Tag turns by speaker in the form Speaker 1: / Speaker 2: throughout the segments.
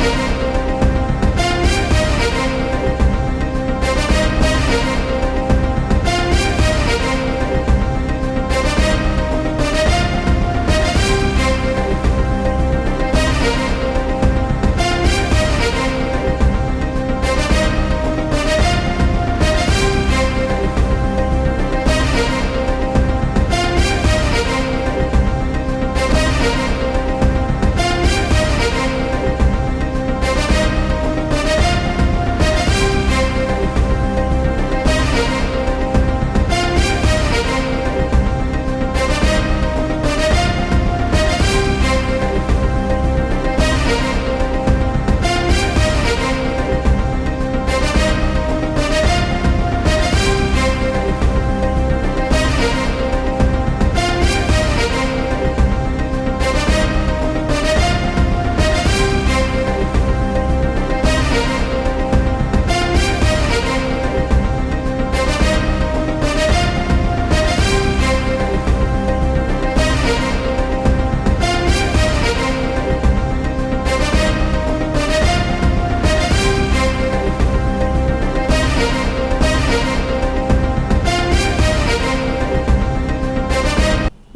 Speaker 1: Музика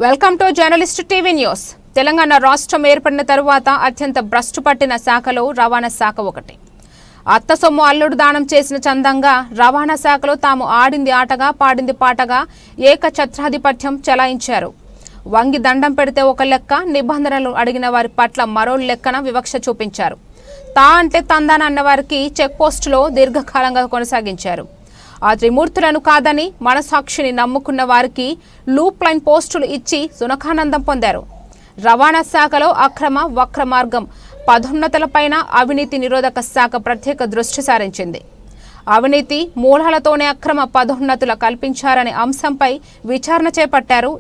Speaker 1: welcome to journalist TV news. Telangana రాష్ట్రం ఏర్పడిన తరువాత అత్యంత భ్రష్టు పట్టిన శాఖలో రవాణా శాఖ ఒకటి. అత్త సొమ్ము అల్లుడు దానం చేసిన చందంగా రవాణా శాఖలో తాము ఆడింది ఆటగా పాడింది పాటగా ఏకఛత్రాధిపత్యం చెలాయించారు. వంగి దండం పెడితే ఒక లెక్క నిబంధనలు అడిగిన వారి పట్ల మరో లెక్కన వివక్ష చూపించారు. తా అంటే తందానన్న వారికి చెక్ పోస్టులో దీర్ఘకాలంగా కొనసాగించారు. ఆ త్రిమూర్తులను కాదని మనసాక్షిని నమ్ముకున్న వారికి లూప్ లైన్ పోస్టులు ఇచ్చి సునఖానందం పొందారు. రవాణా శాఖలో అక్రమ వక్ర మార్గం పదోన్నతలపైన అవినీతి నిరోధక శాఖ ప్రత్యేక దృష్టి సారించింది. అవినీతి మూలాలతోనే అక్రమ పదోన్నతులు కల్పించారనే అంశంపై విచారణ చేపట్టారు.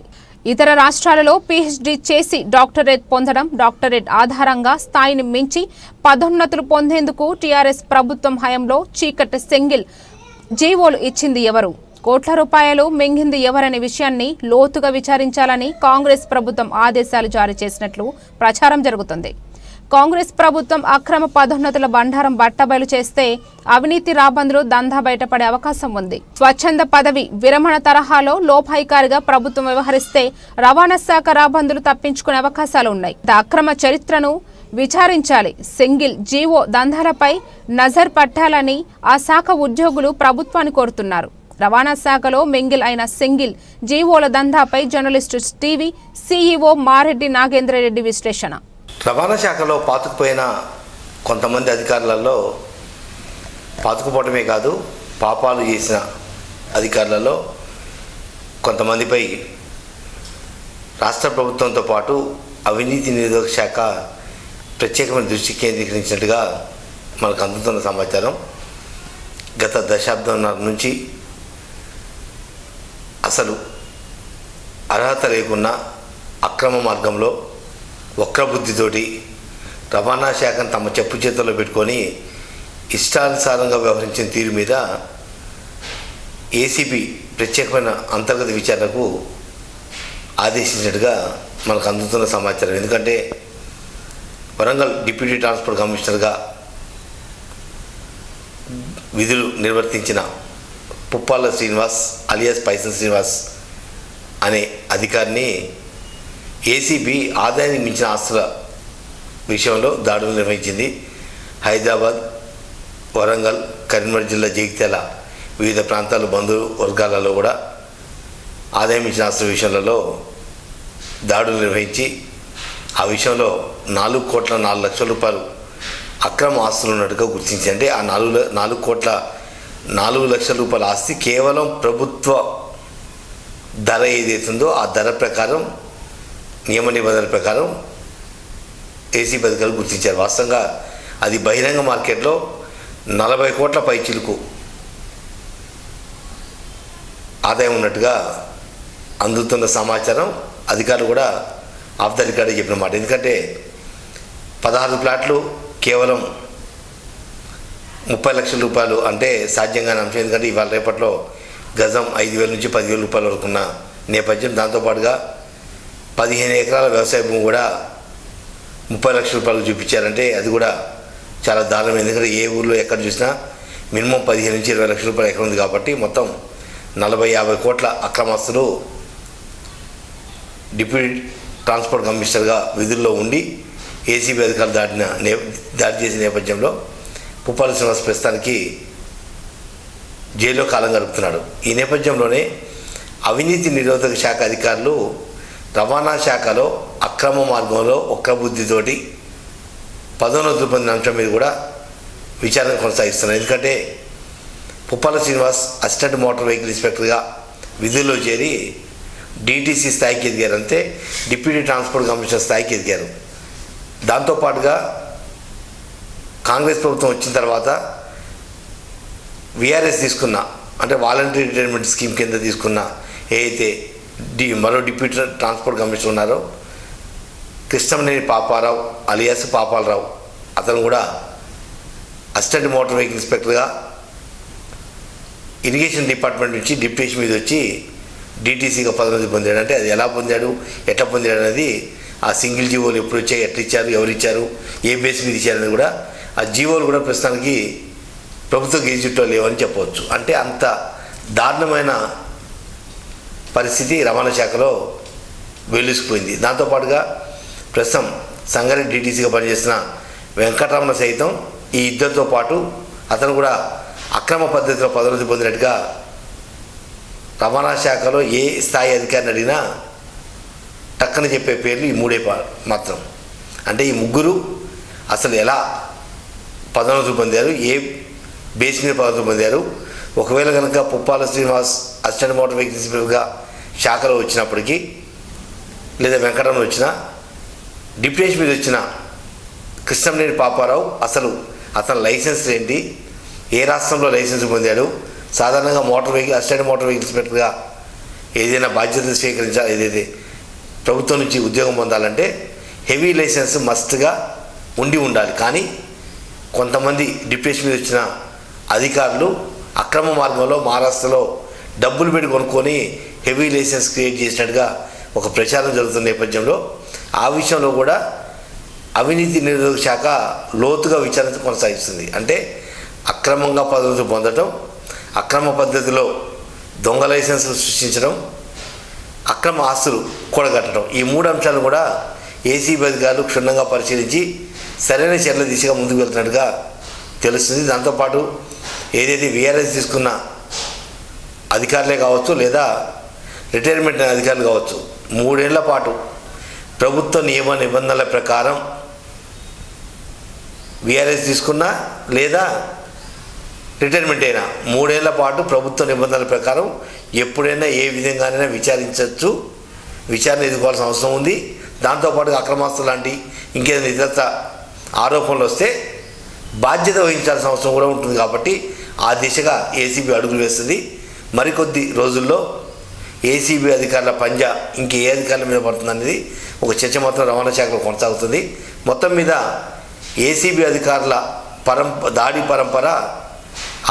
Speaker 1: ఇతర రాష్ట్రాలలో పీహెచ్డీ చేసి డాక్టరేట్ పొందడం డాక్టరేట్ ఆధారంగా స్థాయిని మించి పదోన్నతులు పొందేందుకు టీఆర్ఎస్ ప్రభుత్వం హయంలో చీకటి సెంగిల్ జీవోలు ఇచ్చింది ఎవరు? కోట్ల రూపాయలు మింగింది ఎవరనే విషయాన్ని లోతుగా విచారించాలని కాంగ్రెస్ ప్రభుత్వం ఆదేశాలు జారీ చేసినట్లు ప్రచారం జరుగుతుంది. కాంగ్రెస్ ప్రభుత్వం అక్రమ పదోన్నతుల బండారం బట్టబయలు చేస్తే అవినీతి రాబందులు దందా బయటపడే అవకాశం ఉంది. స్వచ్ఛంద పదవి విరమణ తరహాలో లోపాయికారిగా ప్రభుత్వం వ్యవహరిస్తే రవాణా శాఖ రాబందులు తప్పించుకునే అవకాశాలు ఉన్నాయి. అక్రమ చరిత్రను విచారించాలి. సింగిల్ జీవో దందాలపై నజర్ పట్టాలని ఆ శాఖ ఉద్యోగులు ప్రభుత్వాన్ని కోరుతున్నారు. రవాణా శాఖలో మింగిల్ అయిన సింగిల్ జీవోల దందాపై journalist TV CEO Mareddy Nagendra Reddy విశ్లేషణ.
Speaker 2: రవాణా శాఖలో పాతుకుపోయిన కొంతమంది అధికారులలో పాతుకుపోవడమే కాదు పాపాలు చేసిన అధికారులలో కొంతమందిపై రాష్ట్ర ప్రభుత్వంతో పాటు అవినీతి నిరోధక శాఖ ప్రత్యేకమైన దృష్టి కేంద్రీకరించినట్టుగా మనకు అందుతున్న సమాచారం. గత దశాబ్దంన్నర నుంచి అసలు అర్హత లేకున్నా అక్రమ మార్గంలో వక్రబుద్ధితోటి రవాణా శాఖను తమ చెప్పు చేతుల్లో పెట్టుకొని ఇష్టానుసారంగా వ్యవహరించిన తీరు మీద ఏసీబీ ప్రత్యేకమైన అంతర్గత విచారణకు ఆదేశించినట్టుగా మనకు అందుతున్న సమాచారం. ఎందుకంటే వరంగల్ డిప్యూటీ ట్రాన్స్పోర్ట్ కమిషనర్గా విధులు నిర్వర్తించిన పుప్పాల శ్రీనివాస్ అలియాస్ పైసన్ శ్రీనివాస్ అనే అధికారిని ఏసీబీ ఆదాయానికి మించిన ఆస్తుల విషయంలో దాడులు నిర్వహించింది. హైదరాబాద్ వరంగల్ కరీంనగర్ జిల్లా జగిత్యాల వివిధ ప్రాంతాల బంధు వర్గాలలో కూడా ఆదాయం మించిన ఆస్తుల విషయాలలో దాడులు నిర్వహించి ఆ విషయంలో నాలుగు కోట్ల నాలుగు లక్షల రూపాయలు అక్రమ ఆస్తులు ఉన్నట్టుగా గుర్తించి అంటే ఆ నాలుగు నాలుగు కోట్ల నాలుగు లక్షల రూపాయల ఆస్తి కేవలం ప్రభుత్వ ధర ఏదైతుందో ఆ ధర ప్రకారం నియమ నిబంధనల ప్రకారం ఏసీ పథకాలు గుర్తించారు. వాస్తవంగా అది బహిరంగ మార్కెట్లో నలభై కోట్ల పై చిలుకు ఆదాయం ఉన్నట్టుగా అందుతున్న సమాచారం. అధికారులు కూడా ఆఫ్ ద రికార్డే చెప్పిన మాట. ఎందుకంటే పదహారు ప్లాట్లు కేవలం ముప్పై లక్షల రూపాయలు అంటే సాధ్యంగానే అంశం. ఎందుకంటే ఇవాళ రేపట్లో గజం ఐదు వేల నుంచి పదివేల రూపాయల వరకు ఉన్న నేపథ్యం. దాంతోపాటుగా పదిహేను ఎకరాల వ్యవసాయ భూమి కూడా ముప్పై లక్షల రూపాయలు చూపించారంటే అది కూడా చాలా దారుణం. ఎందుకంటే ఏ ఊర్లో ఎక్కడ చూసినా మినిమం పదిహేను నుంచి ఇరవై లక్షల రూపాయలు ఎక్కడ ఉంది కాబట్టి మొత్తం నలభై యాభై కోట్ల అక్రమస్తులు డిప్యూటీ ట్రాన్స్పోర్ట్ కమిషనర్గా విధుల్లో ఉండి ఏసీబీ అధికారులు దాటిన నే దాడి చేసిన నేపథ్యంలో పుప్పాల శ్రీనివాస్ ప్రస్తుతానికి జైల్లో కాలం గడుపుతున్నాడు. ఈ నేపథ్యంలోనే అవినీతి నిరోధక శాఖ అధికారులు రవాణా శాఖలో అక్రమ మార్గంలో ఒక్క బుద్ధితోటి పదోన్నతులు పొందిన అంశం మీద కూడా విచారణ కొనసాగిస్తున్నారు. ఎందుకంటే Puppala Srinivas assistant motor vehicle ఇన్స్పెక్టర్గా విధుల్లో చేరి డీటీసీ స్థాయికి ఎదిగారు అంతే డిప్యూటీ ట్రాన్స్పోర్ట్ కమిషనర్ స్థాయికి ఎదిగారు. దాంతోపాటుగా కాంగ్రెస్ ప్రభుత్వం వచ్చిన తర్వాత విఆర్ఎస్ తీసుకున్న అంటే వాలంటరీ రిటైర్మెంట్ స్కీమ్ కింద తీసుకున్న ఏదైతే డి మరో డిప్యూటీ ట్రాన్స్పోర్ట్ కమిషనర్ ఉన్నారో కృష్ణమనేని పాపారావు అలియాస్ పాపాలరావు అతను కూడా అసిస్టెంట్ మోటార్ వెహికల్ ఇన్స్పెక్టర్గా ఇరిగేషన్ డిపార్ట్మెంట్ నుంచి డిప్యూటేషన్ మీద వచ్చి డీటీసీగా పదోన్నతి పొందాడు. అంటే అది ఎలా పొందాడు ఎట్లా పొందాడు అనేది ఆ సింగిల్ జీవోలు ఎప్పుడు వచ్చాయి ఎట్లా ఇచ్చారు ఎవరు ఇచ్చారు ఏ బేస్ మీద ఇచ్చారని కూడా ఆ జీవోలు కూడా ప్రస్తుతానికి ప్రభుత్వ గెజిట్లో లేవని చెప్పవచ్చు. అంటే అంత దారుణమైన పరిస్థితి రవాణా శాఖలో వెలుసుకుపోయింది దాంతోపాటుగా ప్రస్తుతం సంగారెడ్డి డీటీసీగా పనిచేసిన వెంకటరమణ సైతం ఈ ఇద్దరితో పాటు అతను కూడా అక్రమ పద్ధతిలో పదోన్నతి పొందినట్టుగా రవాణా శాఖలో ఏ స్థాయి అధికారిని అడిగినా టక్కన చెప్పే పేర్లు ఈ మూడే మాత్రం. అంటే ఈ ముగ్గురు అసలు ఎలా పదోన్నతులు పొందారు ఏ బేస్ మీద పదోన్నతులు పొందారు ఒకవేళ కనుక Puppala Srinivas assistant motor vehicle ఇన్స్పెక్టర్గా శాఖలో వచ్చినప్పటికీ లేదా వెంకటరమణ వచ్చిన డిప్యూటేషన్ మీద వచ్చిన కృష్ణంనేని పాపారావు అసలు అతని లైసెన్స్ ఏంటి ఏ రాష్ట్రంలో లైసెన్స్ పొందాడు సాధారణంగా motor vehicle assistant motor vehicle ఇన్స్పెక్టర్గా ఏదైనా బాధ్యతను స్వీకరించాలి ఏదైతే ప్రభుత్వం నుంచి ఉద్యోగం పొందాలంటే హెవీ లైసెన్స్ మస్ట్గా ఉండి ఉండాలి. కానీ కొంతమంది డిప్యూటేషన్ మీద వచ్చిన అధికారులు అక్రమ మార్గంలో మహారాష్ట్రలో డబ్బులు పెట్టి కొనుక్కొని హెవీ లైసెన్స్ క్రియేట్ చేసినట్టుగా ఒక ప్రచారం జరుగుతున్న నేపథ్యంలో ఆ విషయంలో కూడా అవినీతి నిరోధక శాఖ లోతుగా విచారణ కొనసాగిస్తుంది. అంటే అక్రమంగా పద్ధతులు పొందటం అక్రమ పద్ధతిలో దొంగ లైసెన్సులు సృష్టించడం అక్రమ ఆస్తులు కూడగట్టడం. ఈ మూడు అంశాలు కూడా ఏసీబీ అధికారులు క్షుణ్ణంగా పరిశీలించి సరైన చర్యల దిశగా ముందుకు వెళ్తున్నట్టుగా తెలుస్తుంది. దాంతోపాటు ఏదైతే వీఆర్ఎస్ తీసుకున్న అధికారులే కావచ్చు లేదా రిటైర్మెంట్ అయిన అధికారులు కావచ్చు మూడేళ్ళ పాటు ప్రభుత్వ నియమ నిబంధనల ప్రకారం విఆర్ఎస్ తీసుకున్నా లేదా రిటైర్మెంట్ అయినా. మూడేళ్ళ పాటు ప్రభుత్వ నిబంధనల ప్రకారం ఎప్పుడైనా ఏ విధంగానైనా విచారించవచ్చు. విచారణ ఎదుర్కోవాల్సిన అవసరం ఉంది. దాంతోపాటు అక్రమాస్తులు లాంటి ఇంకేదైనా ఇతరత ఆరోపణలు వస్తే బాధ్యత వహించాల్సిన అవసరం కూడా ఉంటుంది కాబట్టి ఆ దిశగా ఏసీబీ అడుగులు వేస్తుంది. మరికొద్ది రోజుల్లో ఏసీబీ అధికారుల పంజా ఇంకే ఏ అధికారుల మీద పడుతుంది అనేది ఒక చర్చ మాత్రం రవాణా శాఖలో కొనసాగుతుంది. మొత్తం మీద ఏసీబీ అధికారుల పరంప దాడి పరంపర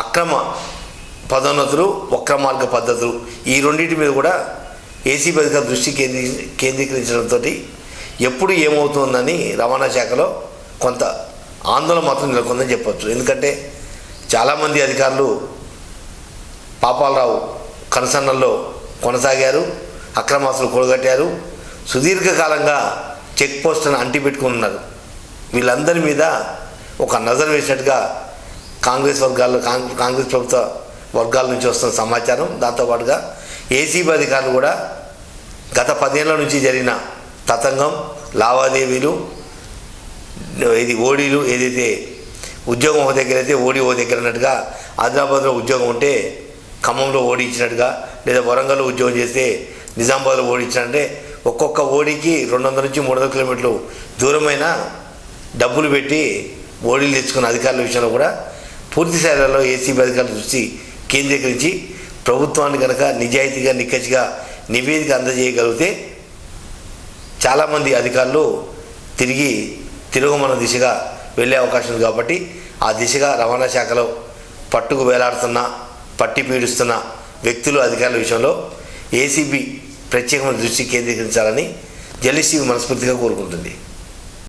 Speaker 2: అక్రమ పదోన్నతులు వక్ర మార్గ పద్ధతులు. ఈ రెండింటి మీద కూడా ఏసీబీ అధికారుల దృష్టి కేంద్రీ కేంద్రీకరించడంతో ఎప్పుడు ఏమవుతుందని రవాణా శాఖలో కొంత ఆందోళన మాత్రం నెలకొందని చెప్పవచ్చు ఎందుకంటే చాలామంది అధికారులు పాపాలరావు కనసన్నల్లో కొనసాగారు అక్రమాసులు కూడగట్టారు సుదీర్ఘకాలంగా చెక్ పోస్టును అంటిపెట్టుకుని ఉన్నారు. వీళ్ళందరి మీద ఒక నజర్ వేసినట్టుగా కాంగ్రెస్ వర్గాల్లో కాంగ్రెస్ ప్రభుత్వ వర్గాల నుంచి వస్తున్న సమాచారం. దాంతోపాటుగా ఏసీబీ అధికారులు కూడా గత పదేళ్ళ నుంచి జరిగిన తతంగం లావాదేవీలు ఇది ఓడీలు ఏదైతే ఉద్యోగం ఓ దగ్గర అయితే ఓడి ఓ దగ్గర అన్నట్టుగా ఆదిలాబాద్లో ఉద్యోగం ఉంటే ఖమ్మంలో ఓడి ఇచ్చినట్టుగా లేదా వరంగల్లో ఉద్యోగం చేస్తే నిజామాబాద్లో ఓడి ఇచ్చినట్టే ఒక్కొక్క ఓడికి రెండు వందల నుంచి మూడు వందల కిలోమీటర్లు దూరమైన డబ్బులు పెట్టి ఓడీలు తెచ్చుకున్న అధికారుల విషయంలో కూడా పూర్తి స్థాయిలో ఏసీ అధికారుల దృష్టి కేంద్రీకరించి ప్రభుత్వాన్ని కనుక నిజాయితీగా నిక్కచ్చిగా నివేదిక అందజేయగలిగితే చాలామంది అధికారులు తిరిగి తిరుగుమన దిశగా వెళ్ళే అవకాశం ఉంది కాబట్టి ఆ దిశగా రవాణా శాఖలో పట్టుకు వేలాడుతున్న పట్టి పీడిస్తున్న వ్యక్తులు అధికారుల విషయంలో ఏసీబీ ప్రత్యేకమైన దృష్టి కేంద్రీకరించాలని జలిసీ మనస్ఫూర్తిగా కోరుకుంటుంది.